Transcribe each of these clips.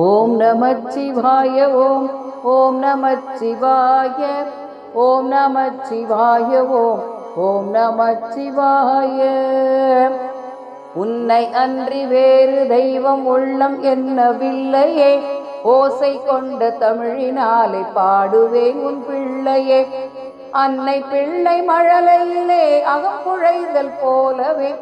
ஓம் நமச்சிவாய ஓம் ஓம் நமச்சிவாய ஓம் நமச்சிவாய ஓம் ஓம் நமச்சிவாய. உன்னை அன்றி வேறு தெய்வம் உள்ளம் என்னவில்லையே ஓசை கொண்ட தமிழினாலே பாடுவேன் உன் பிள்ளையே. அன்னை பிள்ளை மழலையிலே அகப்புழைதல் போலவே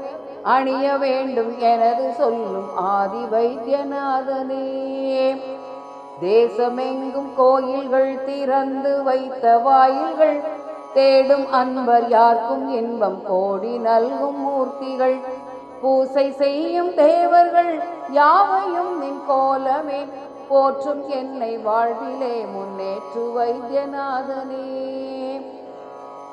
அணிய வேண்டும் எனது சொல்லும் ஆதி வைத்தியநாதனே தேசமெங்கும் கோயில்கள் திறந்து வைத்த வாயில்கள் தேடும் அன்பர் யாருக்கும் இன்பம் கோடி நல்கும் மூர்த்திகள். பூசை செய்யும் தேவர்கள் யாவையும் நின் கோலமே. போற்றும் என்னை வாழ்விலே முன்னேற்று வைத்தியநாதனே.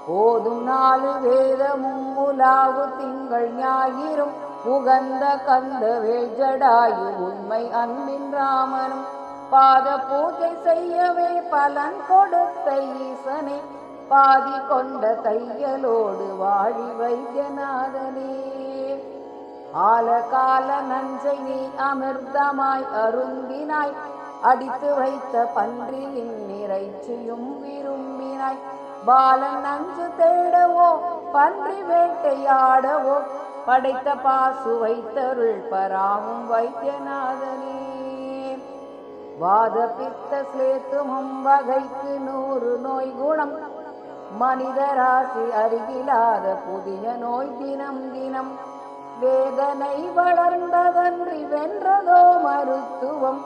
போதும் நாலு வேதமும் உலாவு திங்கள் ஞாயிறும் உகந்த கந்த வேஜடாயு உண்மை அன்பின் ராமனும். பாத பூஜை செய்யவே பலன் கொடுத்த ஈசனே பாதி கொண்ட தையலோடு வாழி வைத்தியநாதனே ஆலகால நஞ்சை நீ அமிர்தமாய் அருந்தினாய் அடித்து வைத்த பன்றியின் நிறைச்சியும் விரும்பினாய். பாலன் நஞ்சு தேடவோ பன்றி வேட்டையாடவோ படைத்த பாசு வைத்தருள் பராவும் வைத்தியநாதனே. வாத பித்த சேத்துமும் வகைக்கு நூறு நோய் குணம் மனிதராசி அருகிலாத புதிய நோய் தினம் தினம். வேதனை வளர்ந்ததன்றி வென்றதோ மருத்துவம்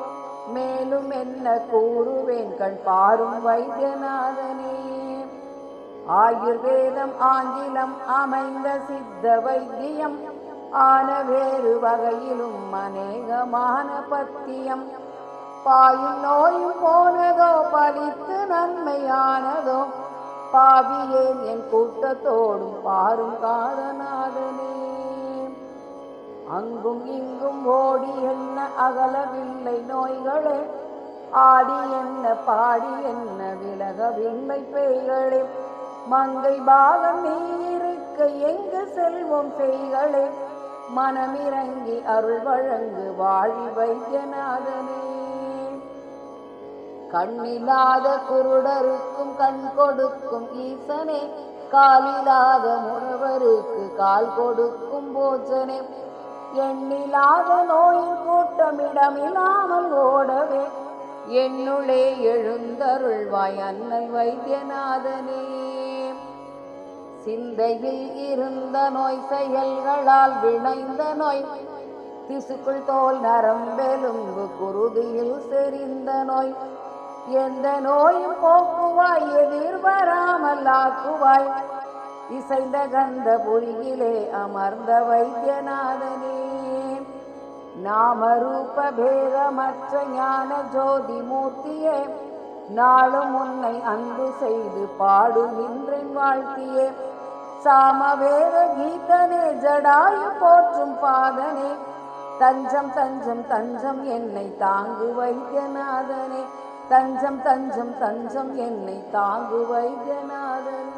மேலும் என்ன கூறுவேன் கண் பாரும் வைத்தியநாதனே. ஆயுர்வேதம் ஆங்கிலம் அமைந்த சித்த வைத்தியம். ஆன வேறு வகையிலும் அநேகமான பத்தியம். பாயும் நோயும் போனதோ பலித்து நன்மையானதோ பாவியேன் என் கூட்டத்தோடும் பாரும் காதநாதனே அங்கும் இங்கும் ஓடி என்ன அகலவில்லை நோய்களே ஆடி என்ன பாடி என்ன விலகவில்லை பெய்களே. மங்கை பாவம் நீ இருக்க எங்கு செல்வம் செய்களே? மனமிறங்கி அருள் வழங்கு வாழி வைத்தியநாதனே கண்ணில்லாத குருடருக்கும் கண் கொடுக்கும் ஈசனே. காலில்லாத முறவருக்கு கால் கொடுக்கும் போஜனே. எண்ணில்லாத நோயின் கூட்டமிடமில்லாமல் ஓடவே. என்னுளே எழுந்தருள்வாய் அண்ணல் வைத்தியநாதனே. சிந்தையில் இருந்த நோய் செயல்களால் விளைந்த நோய். திசுக்குள் தோல் நரம்பெலும்பு குருதியில் செறிந்த நோய். எந்த நோயும் போக்குவாய் எதிர் வராமல் ஆக்குவாய். இசைந்த கந்த புரியிலே அமர்ந்த வைத்தியநாதனே. நாமரூப பேதமற்ற ஞான ஜோதி மூர்த்தியே நாளும் உன்னை அன்பு செய்து பாடுகின்றேன் வாழ்த்தியே. சாமவேத கீதனே ஜடாயு போற்றும் பாதனே. தஞ்சம் தஞ்சம் தஞ்சம் என்னை தாங்கு வைத்தியநாதனே தஞ்சம் தஞ்சம் தஞ்சம் என்னை தாங்கு வைத்தியநாதனே